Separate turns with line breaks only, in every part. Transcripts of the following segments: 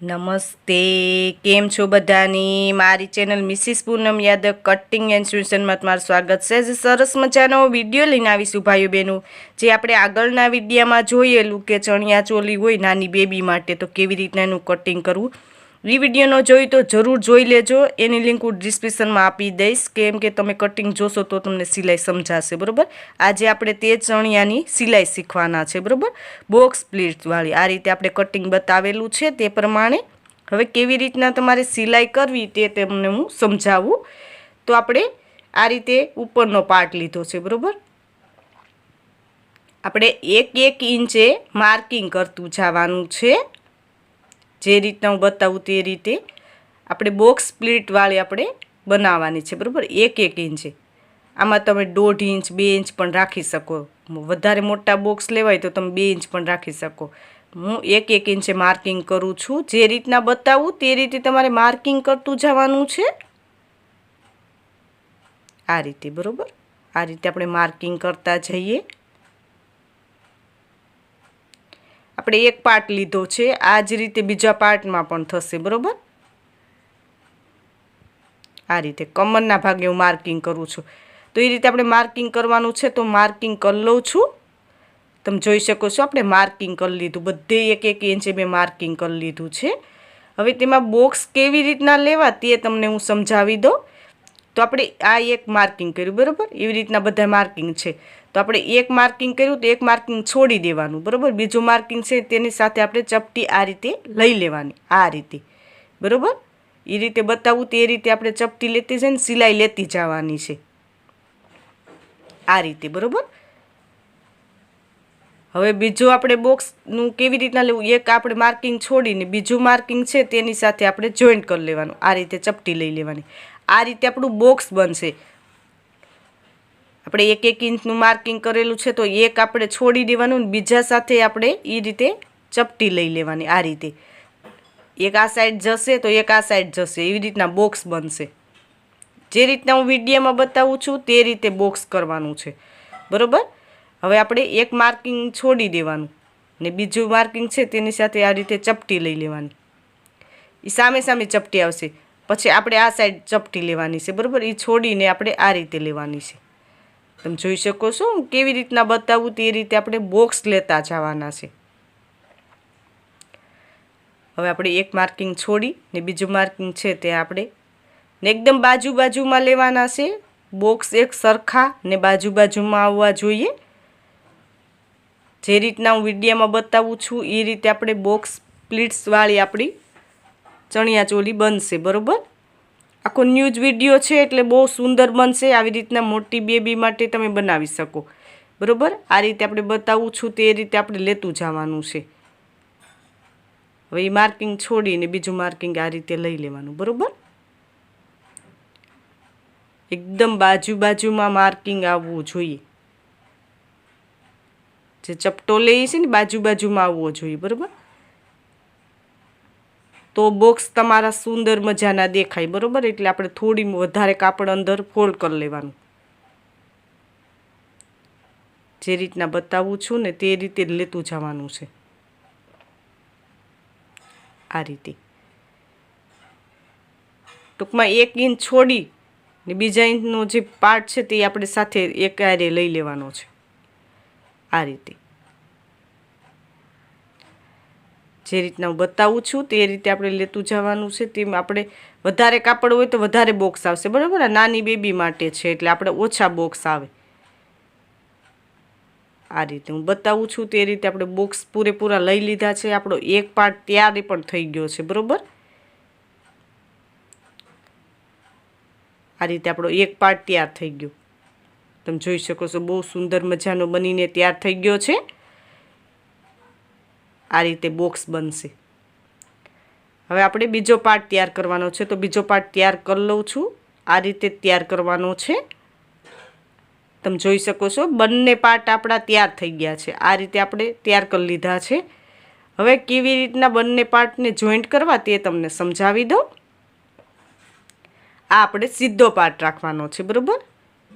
નમસ્તે, કેમ છો બધાની? મારી channel Mrs Poonam Yadav cutting and સ્યુશનમાં તમારું સ્વાગત છે. જે સરસ મજાનો વીડિયો લઈને આવીશું ભાઈઓ બહેનો જે આપણે આગળના વિડીયામાં જોયેલું કે ચણિયા ચોલી હોય નાની બેબી માટે, તો કેવી રીતના એનું કટિંગ કરવું? એ ન જોઈ તો જરૂર જોઈ લેજો. એની લિંક હું ડિસ્ક્રિપ્શનમાં આપી દઈશ. કેમ કે તમે કટિંગ જોશો તો તમને સિલાઈ સમજાશે, બરાબર? આજે આપણે તે ચણિયાની સિલાઈ શીખવાના છે, બરાબર? બોક્સ પ્લીટ્સવાળી આ રીતે આપણે કટિંગ બતાવેલું છે તે પ્રમાણે. હવે કેવી રીતના તમારે સિલાઈ કરવી તે તમને હું સમજાવું. તો આપણે આ રીતે ઉપરનો પાર્ટ લીધો છે, બરાબર? આપણે એક એક ઇંચે માર્કિંગ કરતું જવાનું છે. જે રીતના હું બતાવું તે રીતે આપણે બોક્સ સ્પ્લિટવાળી આપણે બનાવવાની છે, બરાબર? એક એક ઇંચે આમાં તમે દોઢ ઇંચ બે ઇંચ પણ રાખી શકો. વધારે મોટા બોક્સ લેવાય તો તમે બે ઇંચ પણ રાખી શકો. હું એક એક ઇંચે માર્કિંગ કરું છું. જે રીતના બતાવું તે રીતે તમારે માર્કિંગ કરતું જવાનું છે. આ રીતે, બરાબર? આ રીતે આપણે માર્કિંગ કરતા જઈએ. આપણે એક પાર્ટ લીધો છે, આ જ રીતે બીજા પાર્ટમાં પણ થશે, બરાબર? આ રીતે કમરના ભાગે હું માર્કિંગ કરું છું. તો એ રીતે આપણે માર્કિંગ કરવાનું છે, તો માર્કિંગ કરી લઉં છું. તમે જોઈ શકો છો, આપણે માર્કિંગ કરી લીધું, બધે એક એક ઇંચે મેં માર્કિંગ કરી લીધું છે. હવે તેમાં બોક્સ કેવી રીતના લેવા તે તમને હું સમજાવી દઉં. તો આપણે આ એક માર્કિંગ કર્યું, બરાબર? એવી રીતના બધા માર્કિંગ છે. તો આપણે એક માર્કિંગ કર્યું તો એક માર્કિંગ છોડી દેવાનું, બરાબર? બીજું માર્કિંગ છે તેની સાથે આપણે ચપટી આ રીતે લઈ લેવાની, આ રીતે, બરાબર? એ રીતે બતાવું તે રીતે આપણે ચપટી લેતી જઈને સિલાઈ લેતી જવાની છે, આ રીતે, બરાબર? હવે બીજું આપણે બોક્સનું કેવી રીતના લેવું? એક આપણે માર્કિંગ છોડીને બીજું માર્કિંગ છે તેની સાથે આપણે જોઈન્ટ કરી લેવાનું, આ રીતે ચપટી લઈ લેવાની. આ રીતે આપણું બોક્સ બનશે. આપણે એક એક ઇંચનું માર્કિંગ કરેલું છે તો એક આપણે છોડી દેવાનું બીજા સાથે આપણે એ રીતે ચપટી લઈ લેવાની આ રીતે. એક આ સાઈડ જશે તો એક આ સાઈડ જશે. એવી રીતના બોક્સ બનશે. જે રીતના હું વિડીયોમાં બતાવું છું તે રીતે બોક્સ કરવાનું છે. બરાબર? હવે આપણે એક માર્કિંગ છોડી દેવાનું ને બીજું માર્કિંગ છે તેની સાથે આ રીતે ચપટી લઈ લેવાની. એ સામે સામે ચપટી આવશે. પછી આપણે આ સાઈડ ચપટી લેવાની છે. બરાબર? એ છોડીને આપણે આ રીતે લેવાની છે. તમે જોઈ શકો છો હું કેવી રીતના બતાવું તે રીતે આપણે બોક્સ લેતા જવાના છે. હવે આપણે એક માર્કિંગ છોડી ને બીજું માર્કિંગ છે તે આપણે ને એકદમ બાજુ બાજુમાં લેવાના છે. બોક્સ એક સરખા ને બાજુ બાજુમાં આવવા જોઈએ. જે રીતના હું વિડીયામાં બતાવું છું એ રીતે આપણે બોક્સ પ્લીટ્સવાળી આપણી ચણિયા ચોલી બનશે, બરાબર? આખો ન્યૂઝ વીડિયો છે એટલે બહુ સુંદર બનશે, આવી રીતના મોટી બેબી માટે તમે બનાવી શકો. બરાબર? આ રીતે આપણે બતાવું છું, તે રીતે આપણે લેતું જવાનું છે. હવે એ માર્કિંગ છોડીને બીજું માર્કિંગ આ રીતે લઈ લેવાનું, બરાબર? એકદમ બાજુ બાજુમાં માર્કિંગ આવવું જોઈએ. જે ચપટો લઈએ છે ને બાજુ બાજુમાં આવવો જોઈએ, બરાબર? તો બોક્સ તમારા સુંદર મજાના દેખાય, બરાબર? એટલે આપણે થોડી વધારે કાપડ અંદર ફોલ્ડ કરી લેવાનું. જે રીતના બતાવું છું ને તે રીતે લેતું જવાનું છે. આ રીતે. ટૂંકમાં એક ઇંચ છોડી ને બીજા ઇંચનો જે પાર્ટ છે તે આપણે સાથે એક આરે લઈ લેવાનો છે. આ રીતે. જે રીતના હું બતાવું છું તે રીતે આપણે લેતું જવાનું છે. તેમ આપણે વધારે કાપડ હોય તો વધારે બોક્સ આવશે, બરાબર? આ નાની બેબી માટે છે, એટલે આપણે ઓછા બોક્સ આવે. આ રીતે હું બતાવું છું તે રીતે આપણે બોક્સ પૂરેપૂરા લઈ લીધા છે. આપણો એક પાર્ટ ત્યારે પણ થઈ ગયો છે, બરાબર? આ રીતે આપણો એક પાર્ટ તૈયાર થઈ ગયો. તમે જોઈ શકો છો બહુ સુંદર મજાનો બનીને તૈયાર થઈ ગયો છે. આ રીતે બોક્સ બનશે. હવે આપણે બીજો પાર્ટ તૈયાર કરવાનો છે, તો બીજો પાર્ટ તૈયાર કરી લઉં છું. આ રીતે તૈયાર કરવાનો છે. તમે જોઈ શકો છો, બંને પાર્ટ આપણા તૈયાર થઈ ગયા છે. આ રીતે આપણે તૈયાર કરી લીધા છે. હવે કેવી રીતના બંને પાર્ટને જોઈન્ટ કરવા તે તમને સમજાવી દઉં. આ આપણે સીધો પાર્ટ રાખવાનો છે, બરાબર?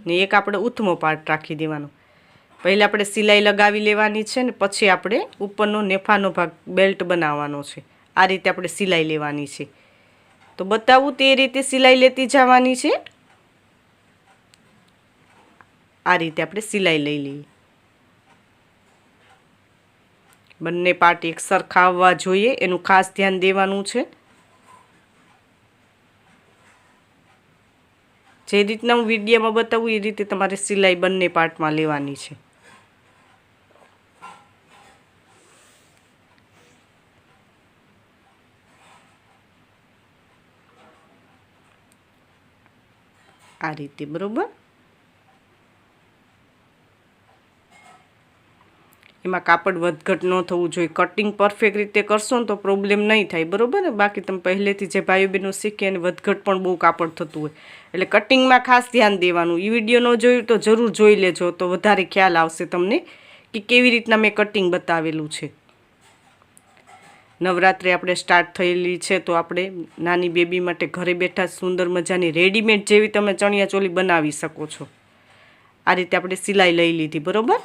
ને એક આપણે ઉથમો પાર્ટ રાખી દેવાનો. પહેલાં આપણે સિલાઈ લગાવી લેવાની છે ને પછી આપણે ઉપરનો નેફાનો ભાગ બેલ્ટ બનાવવાનો છે. આ રીતે આપણે સિલાઈ લેવાની છે. તો બતાવું તે રીતે સિલાઈ લેતી જવાની છે. આ રીતે આપણે સિલાઈ લઈ લઈએ. બંને પાર્ટ એક સરખા આવવા જોઈએ, એનું ખાસ ધ્યાન દેવાનું છે. જે રીતના હું વિડીયોમાં બતાવું એ રીતે તમારે સિલાઈ બંને પાર્ટમાં લેવાની છે. રીતે, બરોબર? એમાં કાપડ વધઘટ ન થવું જોઈએ. કટિંગ પરફેક્ટ રીતે કરશો ને તો પ્રોબ્લેમ નહીં થાય, બરોબર? ને બાકી તમે પહેલેથી જે ભાઈઓ બહેનો શીખી અને વધઘટ પણ બહુ કાપડ થતું હોય. એટલે કટિંગમાં ખાસ ધ્યાન દેવાનું. એ વીડિયો ન જોયું તો જરૂર જોઈ લેજો, તો વધારે ખ્યાલ આવશે તમને કે કેવી રીતના મેં કટિંગ બતાવેલું છે. નવરાત્રિ આપણે સ્ટાર્ટ થયેલી છે તો આપણે નાની બેબી માટે ઘરે બેઠા સુંદર મજાની રેડીમેડ જેવી તમે ચણિયા ચોલી બનાવી શકો છો. આ રીતે આપણે સિલાઈ લઈ લીધી, બરોબર?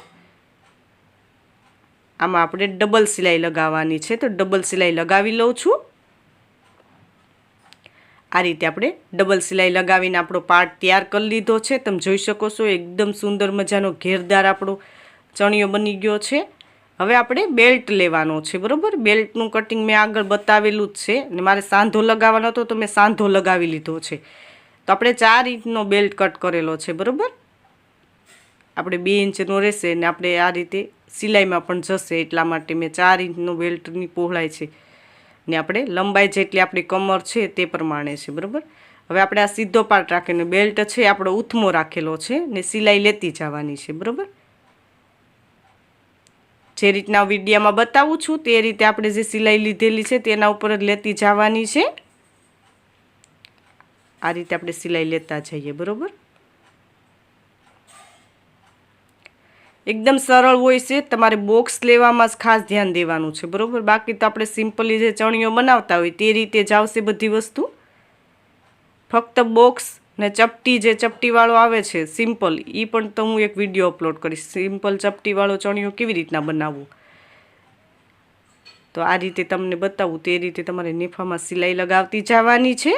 આમાં આપણે ડબલ સિલાઈ લગાવવાની છે, તો ડબલ સિલાઈ લગાવી લઉં છું. આ રીતે આપણે ડબલ સિલાઈ લગાવીને આપણો પાર્ટ તૈયાર કરી લીધો છે. તમે જોઈ શકો છો, એકદમ સુંદર મજાનો ઘેરદાર આપણો ચણિયો બની ગયો છે. હવે આપણે બેલ્ટ લેવાનો છે, બરાબર? બેલ્ટનું કટિંગ મેં આગળ બતાવેલું જ છે અને મારે સાંધો લગાવવાનો હતો, તો મેં સાંધો લગાવી લીધો છે. તો આપણે ચાર ઇંચનો બેલ્ટ કટ કરેલો છે, બરાબર? આપણે બે ઇંચનો રહેશે, ને આપણે આ રીતે સિલાઈમાં પણ જશે, એટલા માટે મેં ચાર ઇંચનો બેલ્ટની પહોળાઈ છે. ને આપણે લંબાઈ જેટલી આપણી કમર છે, તે પ્રમાણે છે, બરાબર? હવે આપણે આ સીધો પાર્ટ રાખીને બેલ્ટ છે, આપણો ઉથમો રાખેલો છે, ને સિલાઈ લેતી જવાની છે, બરાબર? જે રીતના વિડીયામાં બતાવું છું તે રીતે આપણે જે સિલાઈ લીધેલી છે તેના ઉપર જ લેતી જવાની છે. આ રીતે આપણે સિલાઈ લેતા જઈએ, બરાબર? એકદમ સરળ હોય છે, તમારે બોક્સ લેવામાં જ ખાસ ધ્યાન દેવાનું છે, બરાબર? બાકી તો આપણે સિમ્પલી જે ચણિયો બનાવતા હોય તે રીતે જ આવશે બધી વસ્તુ. ફક્ત બોક્સ ને ચપટી જે ચપટીવાળો આવે છે સિમ્પલ એ પણ તો હું એક વીડિયો અપલોડ કરીશ. સિમ્પલ ચપટીવાળો ચણિયો કેવી રીતના બનાવવું? તો આ રીતે તમને બતાવું, તે રીતે તમારે નેફામાં સિલાઈ લગાવતી જવાની છે.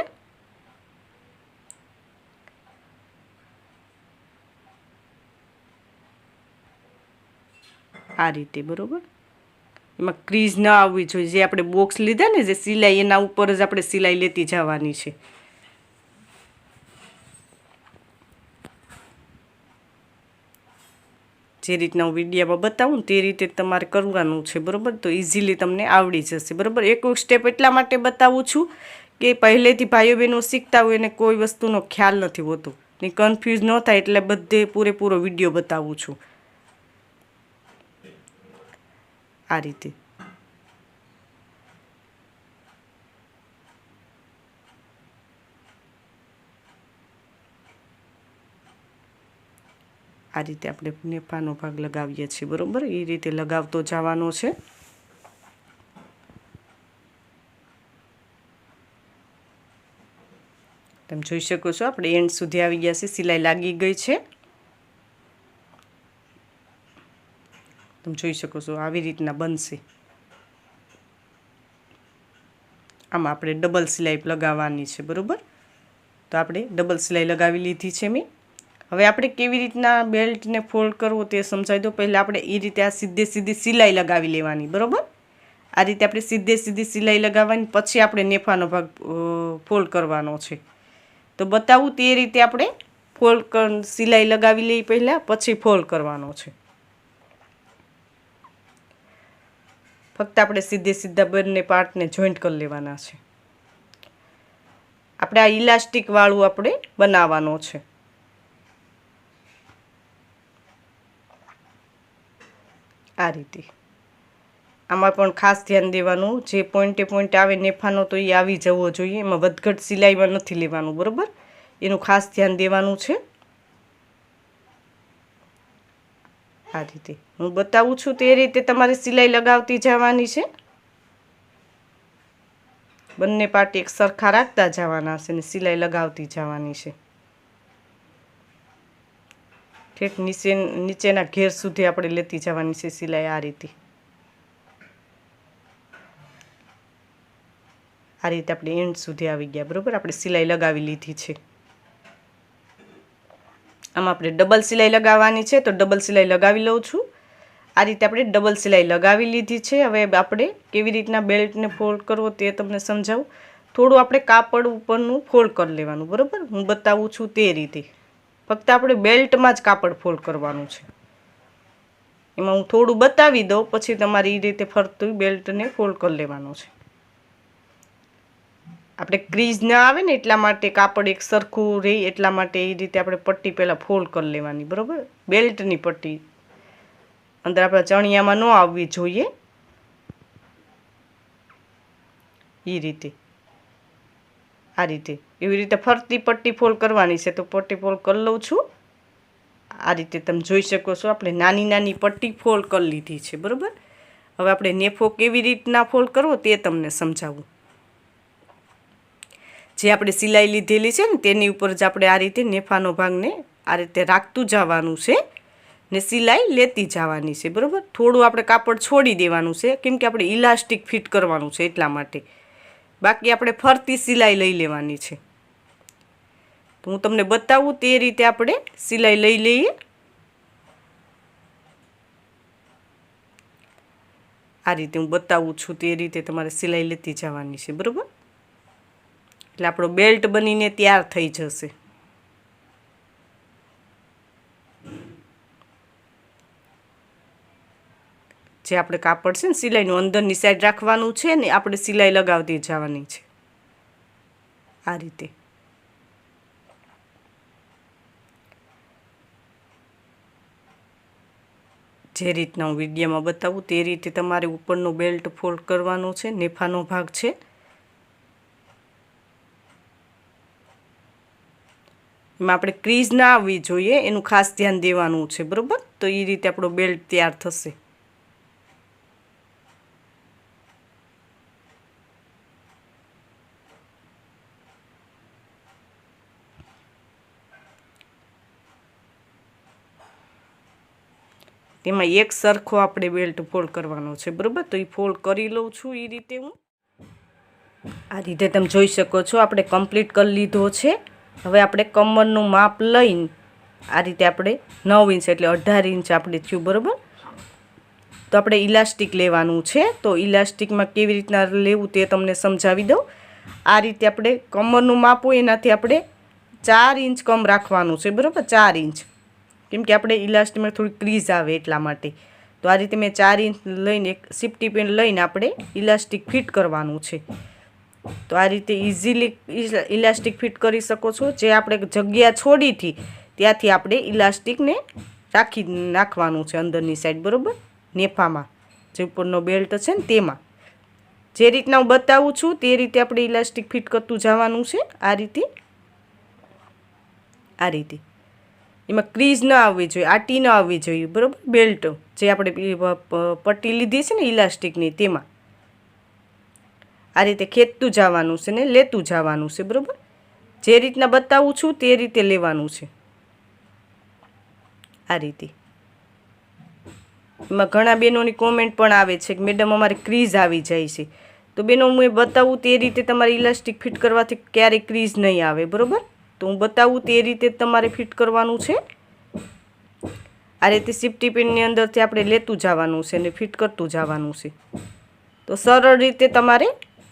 આ રીતે, બરોબર? એમાં ક્રીઝ ના આવવી જોઈએ. જે આપણે બોક્સ લીધા ને, જે સિલાઈ, એના ઉપર જ આપણે સિલાઈ લેતી જવાની છે. જે રીતના હું વિડીયામાં બતાવું તે રીતે તમારે કરવાનું છે, બરાબર? તો ઇઝીલી તમને આવડી જશે, બરાબર? એક સ્ટેપ એટલા માટે બતાવું છું કે પહેલેથી ભાઈઓ બહેનો શીખતા હોય એને કોઈ વસ્તુનો ખ્યાલ નથી હોતો, ને કન્ફ્યુઝ ન થાય એટલે બધે પૂરેપૂરો વીડિયો બતાવું છું. આ રીતે. આ રીતે આપણે નેપાનો ભાગ લગાવીએ છીએ, બરાબર? એ રીતે લગાવતો જવાનો છે. તમે જોઈ શકો છો, આપણે એન્ડ સુધી આવી ગયા છે સિલાઈ લાગી ગઈ છે. તમે જોઈ શકો છો, આવી રીતના બનશે. આમાં આપણે ડબલ સિલાઈ લગાવવાની છે, બરાબર? તો આપણે ડબલ સિલાઈ લગાવી લીધી છે મેં. હવે આપણે કેવી રીતના બેલ્ટને ફોલ્ડ કરવો તે સમજાવી દો પહેલાં આપણે એ રીતે આ સીધે સીધી સિલાઈ લગાવી લેવાની, બરાબર? આ રીતે આપણે સીધે સીધી સિલાઈ લગાવવાની, પછી આપણે નેફાનો ભાગ ફોલ્ડ કરવાનો છે. તો બતાવું તે રીતે આપણે ફોલ્ડ સિલાઈ લગાવી લઈ પહેલાં, પછી ફોલ્ડ કરવાનો છે. ફક્ત આપણે સીધે સીધા બંને પાર્ટને જોઈન્ટ કરી લેવાના છે. આપણે આ ઇલાસ્ટિકવાળું આપણે બનાવવાનો છે. આ રીતે. આમાં પણ ખાસ ધ્યાન દેવાનું, જે પોઈન્ટે પોઈન્ટ આવે નેફાનો તો એ આવી જવો જોઈએ, એમાં વધઘટ સિલાઈમાં નથી લેવાનું, બરાબર? એનું ખાસ ધ્યાન દેવાનું છે. આ રીતે. હું બતાવું છું તે રીતે તમારે સિલાઈ લગાવતી જવાની છે. બંને પાર્ટી એક સરખા રાખતા જવાના છે ને સિલાઈ લગાવતી જવાની છે. ઠેઠ નીચે નીચેના ઘેર સુધી આપણે લેતી જવાની છે સિલાઈ આ રીતે. આ રીતે આપણે એન્ડ સુધી આવી ગયા, બરાબર? આપણે સિલાઈ લગાવી લીધી છે. આમાં આપણે ડબલ સિલાઈ લગાવવાની છે, તો ડબલ સિલાઈ લગાવી લઉં છું. આ રીતે આપણે ડબલ સિલાઈ લગાવી લીધી છે. હવે આપણે કેવી રીતના બેલ્ટને ફોલ્ડ કરવો તે તમને સમજાવું. થોડું આપણે કાપડ ઉપરનું ફોલ્ડ કરી લેવાનું, બરાબર? હું બતાવું છું તે રીતે. ફક્ત આપણે બેલ્ટમાં જ કાપડ ફોલ્ડ કરવાનું છે. એમાં હું થોડું બતાવી દઉં, પછી તમારે એ રીતે ફરતું બેલ્ટને ફોલ્ડ કરી લેવાનું છે. આપણે ક્રીઝ ના આવે ને એટલા માટે કાપડ એક સરખું રહે, એટલા માટે એ રીતે આપણે પટ્ટી પહેલાં ફોલ્ડ કરી લેવાની, બરાબર? બેલ્ટની પટ્ટી. અંદર આપણા ચણિયામાં ન આવવી જોઈએ. એ રીતે. આ રીતે. એવી રીતે ફરતી પટ્ટી ફોલ્ડ કરવાની છે, તો પટ્ટી ફોલ્ડ કરી લઉં છું. આ રીતે તમે જોઈ શકો છો, આપણે નાની નાની પટ્ટી ફોલ્ડ કરી લીધી છે, બરાબર? હવે આપણે નેફો કેવી રીતના ફોલ્ડ કરવો તે તમને સમજાવું. જે આપણે સિલાઈ લીધેલી છે ને, તેની ઉપર જ આપણે આ રીતે નેફાનો ભાગને આ રીતે રાખતું જવાનું છે ને સિલાઈ લેતી જવાની છે, બરાબર? થોડું આપણે કાપડ છોડી દેવાનું છે, કેમ કે આપણે ઇલાસ્ટિક ફિટ કરવાનું છે એટલા માટે. બાકી આપણે ફરતી સિલાઈ લઈ લેવાની છે. તો હું તમને બતાવું તે રીતે આપણે સિલાઈ લઈ લઈએ. આ રીતે હું બતાવું છું તે રીતે તમારે સિલાઈ લેતી જવાની છે, બરાબર? એટલે આપણો બેલ્ટ બનીને તૈયાર થઈ જશે. જે આપણે કાપડ છે ને સિલાઈનું અંદરની સાઈડ રાખવાનું છે ને આપણે સિલાઈ લગાવતી જવાની છે. આ રીતે. જે રીતના હું વિડીયોમાં બતાવું તે રીતે તમારે ઉપરનો બેલ્ટ ફોલ્ડ કરવાનો છે, નેફાનો ભાગ છે. એમાં આપણે ક્રીઝ ના આવવી જોઈએ, એનું ખાસ ધ્યાન દેવાનું છે, બરાબર? તો એ રીતે આપણો બેલ્ટ તૈયાર થશે. તેમાં એક સરખો આપણે બેલ્ટ ફોલ્ડ કરવાનો છે, બરાબર? તો એ ફોલ્ડ કરી લઉં છું એ રીતે હું. આ રીતે તમે જોઈ શકો છો, આપણે કમ્પ્લીટ કરી લીધો છે. હવે આપણે કમરનું માપ લઈને આ રીતે આપણે નવ ઇંચ એટલે અઢાર ઇંચ આપણે થયું, બરાબર? તો આપણે ઇલાસ્ટિક લેવાનું છે. તો ઇલાસ્ટિકમાં કેવી રીતના લેવું તે તમને સમજાવી દઉં. આ રીતે આપણે કમરનું માપ હોય એનાથી આપણે ચાર ઇંચ કમ રાખવાનું છે, બરાબર? ચાર ઇંચ. કેમ કે આપણે ઇલાસ્ટિકમાં થોડી ક્રીઝ આવે એટલા માટે. તો આ રીતે મેં ચાર ઇંચ લઈને એક સિફ્ટી પેન લઈને આપણે ઇલાસ્ટિક ફિટ કરવાનું છે. તો આ રીતે ઇઝીલી ઇલાસ્ટિક ફિટ કરી શકો છો. જે આપણે જગ્યા છોડીથી ત્યાંથી આપણે ઇલાસ્ટિકને રાખી નાખવાનું છે અંદરની સાઈડ, બરાબર? નેફામાં. જે ઉપરનો બેલ્ટ છે ને તેમાં. જે રીતના હું બતાવું છું, તે રીતે આપણે ઇલાસ્ટિક ફિટ કરતું જવાનું છે. આ રીતે. આ રીતે. એમાં ક્રીઝ ન આવવી જોઈએ, આટી ન આવવી જોઈએ, બરાબર? બેલ્ટ જે આપણે પટ્ટી લીધી છે ને ઇલાસ્ટિકની તેમાં. આ રીતે ખેંચતું જવાનું છે ને લેતું જવાનું છે, બરાબર? જે રીતના બતાવું છું તે રીતે લેવાનું છે. આ રીતે. એમાં ઘણા બહેનોની કોમેન્ટ પણ આવે છે કે, મેડમ, અમારે ક્રીઝ આવી જાય છે. તો બેનો, હું એ બતાવું તે રીતે તમારે ઇલાસ્ટિક ફિટ કરવાથી ક્યારેય ક્રીઝ નહીં આવે, બરાબર? તો હું બતાવું તે રીતે તમારે ફિટ કરવાનું છે. આ રીતે સિફ્ટી પિનની અંદરથી આપણે લેતું જવાનું છે અને ફિટ કરતું જવાનું છે. તો સરળ રીતે તમારે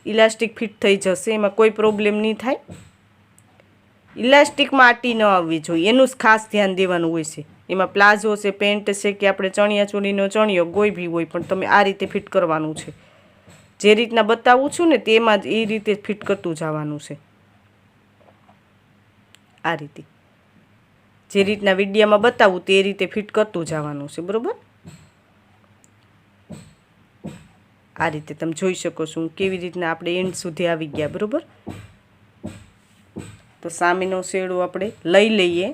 ઇલાસ્ટિક ફિટ થઈ જશે, એમાં કોઈ પ્રોબ્લેમ નહીં થાય. ઇલાસ્ટિકમાં આટી ન આવવી જોઈએ, એનું જ ખાસ ધ્યાન દેવાનું હોય છે. એમાં પ્લાઝો છે, પેન્ટ છે કે આપણે ચણિયા ચોળીનો ચણિયો, કોઈ બી હોય, પણ તમે આ રીતે ફિટ કરવાનું છે. જે રીતના બતાવું છું ને તેમાં જ એ રીતે ફિટ કરતું જવાનું છે. આ રીતે. જે રીતના વિડીયામાં બતાવું તે રીતે ફિટ કરતું જવાનું છે, બરાબર? આ રીતે તમે જોઈ શકો છો કેવી રીતના આપણે એન્ડ સુધી આવી ગયા, બરાબર? તો સામેનો શેડો આપણે લઈ લઈએ.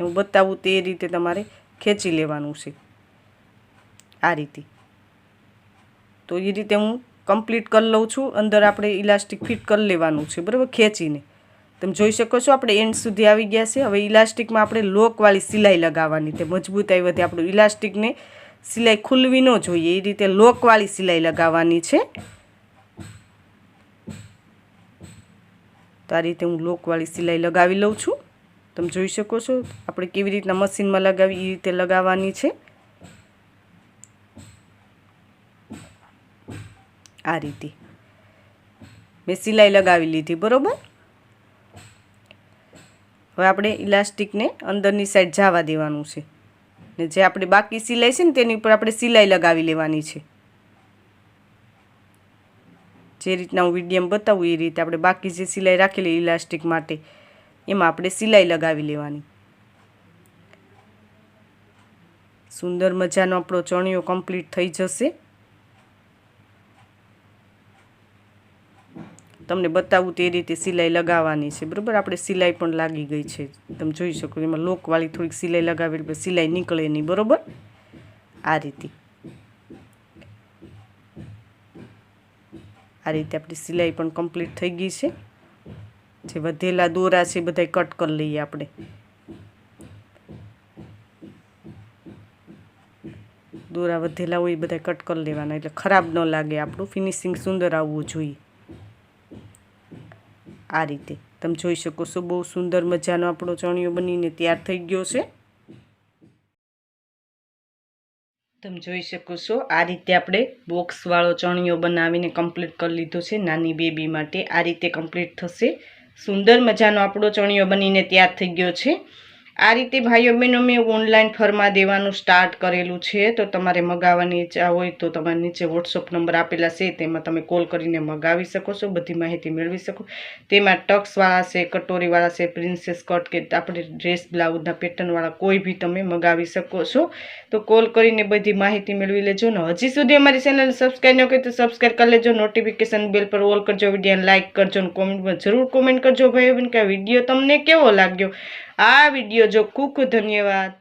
હું બતાવું તે રીતે તમારે ખેંચી લેવાનું છે. આ રીતે. તો એ રીતે હું કમ્પ્લીટ કરી લઉં છું. અંદર આપણે ઇલાસ્ટિક ફિટ કરી લેવાનું છે, બરાબર? ખેંચીને. તમે જોઈ શકો છો, આપણે એન્ડ સુધી આવી ગયા છે. હવે ઇલાસ્ટિકમાં આપણે લોકવાળી સિલાઈ લગાવવાની તે મજબૂતાઈ વધે આપણું ઇલાસ્ટિકને સિલાઈ ખુલવી ન જોઈએ, એ રીતે લોકવાળી સિલાઈ લગાવવાની છે. તો આ રીતે હું લોકવાળી સિલાઈ લગાવી લઉં છું. તમે જોઈ શકો છો, આપણે કેવી રીતના મશીનમાં લગાવી, એ રીતે લગાવવાની છે. આ રીતે. મેં સિલાઈ લગાવી લીધી, બરોબર? હવે આપણે ઇલાસ્ટિકને અંદરની સાઈડ જવા દેવાનું છે. ને જે આપણે બાકી સિલાઈ છે ને તેની ઉપર આપણે સિલાઈ લગાવી લેવાની છે. જે રીતના હું વિડીયમ બતાવું એ રીતે આપણે બાકી જે સિલાઈ રાખેલી ઇલાસ્ટિક માટે એમાં આપણે સિલાઈ લગાવી લેવાની. સુંદર મજાનો આપણો ચણિયો કમ્પ્લીટ થઈ જશે. તમને બતાવું તે રીતે સિલાઈ લગાવવાની છે, બરાબર? આપણે સિલાઈ પણ લાગી ગઈ છે, તમે જોઈ શકો, એમાં લોકવાળી થોડીક સિલાઈ લગાવી એટલે સિલાઈ નીકળે નહીં, બરાબર? આ રીતે. આ રીતે આપણી સિલાઈ પણ કમ્પ્લીટ થઈ ગઈ છે. જે વધેલા દોરા છે બધા કટ કરી લઈએ આપણે. દોરા વધેલા હોય બધા કટ કરી લેવાના, એટલે ખરાબ ન લાગે આપણું. ફિનિશિંગ સુંદર આવવું જોઈએ. આ રીતે. તમે જોઈ શકો છો, બહુ સુંદર મજાનો આપણો ચણિયો બનીને તૈયાર થઈ ગયો છે. તમે જોઈ શકો છો, આ રીતે આપણે બોક્સવાળો ચણિયો બનાવીને કમ્પ્લીટ કરી લીધો છે, નાની બેબી માટે. આ રીતે કમ્પ્લીટ થશે. સુંદર મજાનો આપણો ચણિયો બનીને તૈયાર થઈ ગયો છે. આ રીતે ભાઈઓ બહેનો મેં ઓનલાઈન ફરમા દેવાનું સ્ટાર્ટ કરેલું છે. તો તમારે મગાવવાની ઈચ્છા હોય તો તમારે નીચે વોટ્સઅપ નંબર આપેલા છે, તેમાં તમે કોલ કરીને મગાવી શકો છો, બધી માહિતી મેળવી શકો. તેમાં ટક્સવાળા છે, કટોરીવાળા છે પ્રિન્સેસ કટ કે આપણે ડ્રેસ બ્લાઉઝના પેટર્નવાળા કોઈ બી તમે મગાવી શકો છો. તો કોલ કરીને બધી માહિતી મેળવી લેજો ને હજી સુધી અમારી ચેનલ સબસ્ક્રાઈબ ન કરી તો સબસ્ક્રાઈબ કરી લેજો. નોટિફિકેશન બેલ પર ઓલ કરજો વીડિયો લાઇક કરજો અને કોમેન્ટમાં જરૂર કોમેન્ટ કરજો. ભાઈઓ, બેન, કે વીડિયો તમને કેવો લાગ્યો? આ વીડિયો જો ખૂબ ધન્યવાદ.